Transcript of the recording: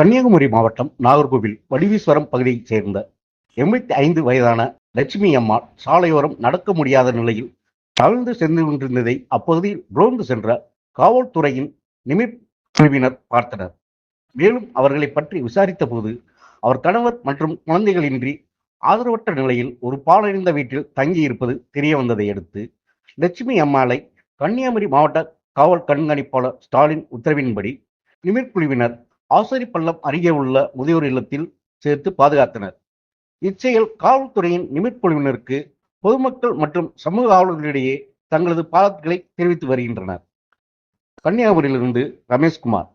கன்னியாகுமரி மாவட்டம் நாகர்கோவில் வடிவீஸ்வரம் பகுதியைச் சேர்ந்த எண்பத்தி ஐந்து வயதான லட்சுமி அம்மாள் சாலையோரம் நடக்க முடியாத நிலையில் தவழ்ந்து சென்று கொண்டிருந்ததை அப்பகுதியில் ரோந்து சென்ற காவல்துறையின் நிமித் குழுவினர் பார்த்தனர். மேலும் அவர்களை பற்றி விசாரித்த போது அவர் கணவர் மற்றும் குழந்தைகளின்றி ஆதரவற்ற நிலையில் ஒரு பாலடைந்த வீட்டில் தங்கியிருப்பது தெரிய வந்ததை அடுத்து லட்சுமி அம்மாளை கன்னியாகுமரி மாவட்ட காவல் கண்காணிப்பாளர் ஸ்டாலின் உத்தரவின்படி நிமிர் குழுவினர் பள்ளம் அருகே உள்ள முதியோர் இல்லத்தில் சேர்த்து பாதுகாத்தனர். இச்செயல் காவல்துறையின் நிமிட்குழுவினருக்கு பொதுமக்கள் மற்றும் சமூக ஆர்வலர்களிடையே தங்களது பாராட்டுகளை தெரிவித்து வருகின்றனர். கன்னியாகுமரியிலிருந்து ரமேஷ்குமார்.